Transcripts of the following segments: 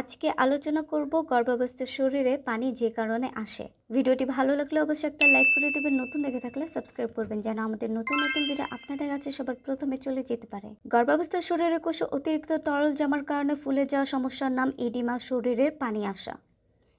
আজকে আলোচনা করব গর্ভাবস্থ শরীরে পানি যে কারণে আসে। ভিডিওটি ভালো লাগলে অবশ্যই একটা লাইক করে দেবেন। নতুন দেখে থাকলে সাবস্ক্রাইব করবেন যেন আমাদের নতুন নতুন ভিডিও আপনাদের কাছে সবার প্রথমে চলে যেতে পারে। গর্ভাবস্থা শরীরে কোষ অতিরিক্ত তরল জমার কারণে ফুলে যাওয়া সমস্যার নাম এডিমা শরীরের পানি আসা।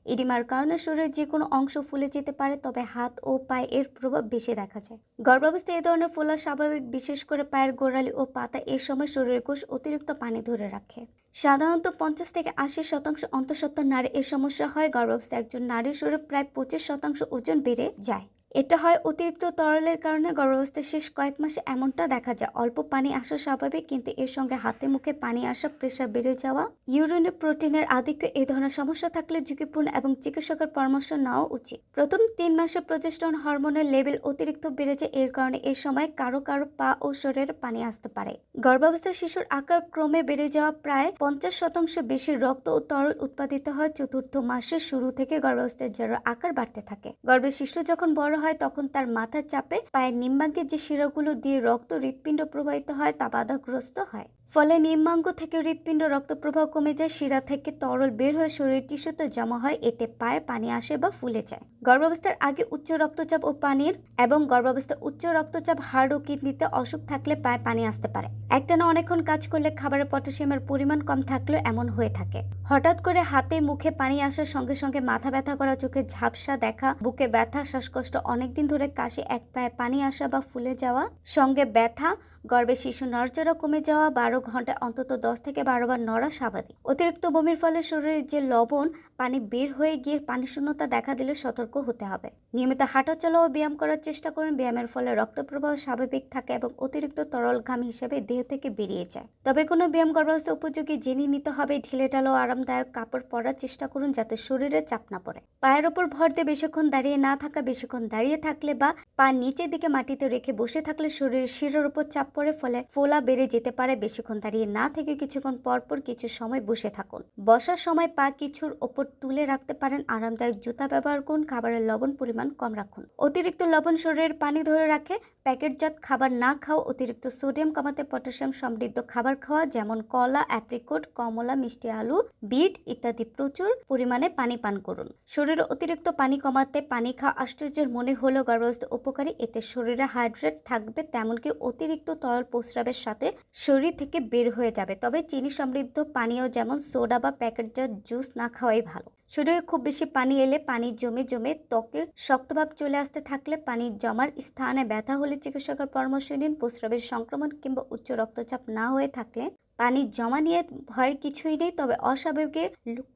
এডিমার কারণে শরীরের যে কোনো অংশ ফুলে যেতে পারে, তবে হাত ও পায়ে এর প্রভাব বেশি দেখা যায়। গর্ভাবস্থায় এ ধরনের ফোলা স্বাভাবিক, বিশেষ করে পায়ের গোড়ালি ও পাতা এ সময় শরীরের কোষ অতিরিক্ত পানি ধরে রাখে। সাধারণত পঞ্চাশ থেকে আশি শতাংশ অন্তঃসত্ত্বা নারী এ সমস্যা হয়। গর্ভাবস্থায় একজন নারীর শরীর প্রায় পঁচিশ শতাংশ ওজন বেড়ে যায়। এটা হয় অতিরিক্ত তরলের কারণে গর্ভাবস্থার শেষ কয়েক মাসে এমনটা দেখা যায়। অল্প পানি আসা স্বাভাবিক, কিন্তু এর সঙ্গে হাতে মুখে পানি আসা প্রেশার বেড়ে যাওয়া ইউরিনে প্রোটিনের আধিক্য এই ধরনের সমস্যা থাকলে ঝুঁকিপূর্ণ এবং চিকিৎসকের পরামর্শ নেওয়া উচিত। প্রথম তিন মাসে প্রজেস্টন হরমোনের লেভেল অতিরিক্ত বেড়ে যায়, এর কারণে এই সময় কারও কারও পা ও শরীরে পানি আসতে পারে। গর্ভাবস্থায় শিশুর আকার ক্রমে বেড়ে যাওয়া প্রায় পঞ্চাশ শতাংশ বেশি রক্ত ও তরল উৎপাদিত হয় চতুর্থ মাসের শুরু থেকে গর্ভাবস্থায় জড়ের আকার বাড়তে থাকে। গর্ভের শিশু যখন বড় হয় তখন তার মাথার চাপে পায়ের নিম্বাঙ্গের যে শিরাগুলো দিয়ে রক্ত হৃৎপিণ্ড প্রবাহিত হয় তা বাধাগ্রস্ত হয়। ফলে নিম্বাঙ্গ থেকে হৃৎপিণ্ড রক্ত প্রবাহ কমে যায়, শিরা থেকে তরল বের হয়ে শরীর টিস্যুতে জমা হয়, এতে পায়ের পানি আসে বা ফুলে যায়। গর্ভাবস্থার আগে উচ্চ রক্তচাপ ও পানির এবং গর্ভাবস্থায় উচ্চ রক্তচাপ, হাড় ও কিডনিতে অসুখ থাকলে পায়ে পানি আসতে পারে। একটানা অনেকক্ষণ কাজ করলে খাবারে পটাশিয়ামের পরিমাণ কম থাকলেও এমন হয়ে থাকে। হঠাৎ করে হাতে মুখে পানি আসার সঙ্গে সঙ্গে মাথা ব্যথা করা, চোখে ঝাপসা দেখা, বুকে ব্যথা, শ্বাসকষ্ট, অনেকদিন ধরে কাশি, এক পায়ে পানি আসা বা ফুলে যাওয়া, সঙ্গে ব্যথা, গর্ভে শিশু নড়চড়া কমে যাওয়া, বারো ঘন্টায় অন্তত দশ থেকে বারো বার নড়া স্বাভাবিক। অতিরিক্ত বমির ফলে শরীরে যে লবণ, পানি বের হয়ে গিয়ে পানি শূন্যতা দেখা দিলে সতর্ক হতে হবে। নিয়মিত হাঁটাচলা ও ব্যায়াম করার চেষ্টা করুন। ব্যায়ামের ফলে রক্ত প্রবাহ স্বাভাবিক থাকে এবং অতিরিক্ত তরল ঘাম হিসেবে দেহ থেকে বেরিয়ে যায়। তবে কোনো ব্যায়াম গর্ভাবস্থা উপযোগী জেনে নিতে হবে, ঢিলে ঢালো আরামদায়ক কাপড় পরার চেষ্টা করুন যাতে শরীরে চাপ না পড়ে। পায়ের ওপর ভর দিয়ে বেশিক্ষণ দাঁড়িয়ে না থাকা, বেশিক্ষণ দাঁড়িয়ে থাকলে বা পা নিচের দিকে মাটিতে রেখে বসে থাকলে শরীরের শিরের উপর চাপ পড়ে, ফলে ফোলা বেড়ে যেতে পারে, বেশিক্ষণ দাঁড়িয়ে না থেকে কিছুক্ষণ পরপর কিছু সময় বসে থাকুন। বসার সময় পা কিছুর ওপর তুলে রাখতে পারেন। আরামদায়ক জুতা ব্যবহার করুন। খাবারের লবণ পরিমাণ কম রাখুন। অতিরিক্ত লবণ শরীরের পানি ধরে রাখে। প্যাকেটজাত খাবার না খাও অতিরিক্ত সোডিয়াম কমাতে পটাশিয়াম সমৃদ্ধ খাবার খাওয়া, যেমন কলা, অ্যাপ্রিকোট, কমলা, মিষ্টি আলু, বিট ইত্যাদি প্রচুর পরিমাণে পানি পান করুন। শরীরে অতিরিক্ত পানি কমাতে পানি খাওয়া আশ্চর্যের মনে হলো গর্ভস্থ উপকারী। এতে শরীরে হাইড্রেট থাকবে তেমনকি অতিরিক্ত তরল প্রস্রাবের সাথে শরীর থেকে বের হয়ে যাবে। তবে চিনি সমৃদ্ধ পানীয় যেমন সোডা বা প্যাকেটজাত জুস না খাওয়াই ভালো। শরীরে খুব বেশি পানি এলে পানি জমে জমে ত্বকের শক্তভাব চলে আসতে থাকলে পানির জমার স্থানে ব্যথা হলে চিকিৎসকের পরামর্শ নিন। প্রস্রাবের সংক্রমণ কিংবা উচ্চ রক্তচাপ না হয়ে থাকলে পানির জমা নিয়ে ভয়ের কিছুই নেই। তবে অস্বাভাবিকের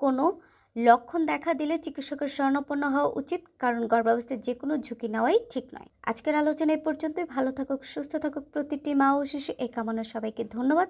কোনো লক্ষণ দেখা দিলে চিকিৎসকের শরণাপন্ন হওয়া উচিত, কারণ গর্ভাবস্থায় যে কোনো ঝুঁকি নেওয়াই ঠিক নয়। আজকের আলোচনা এ পর্যন্তই। ভালো থাকুক, সুস্থ থাকুক প্রতিটি মা ও শিশু। এ কামনা সবাইকে ধন্যবাদ।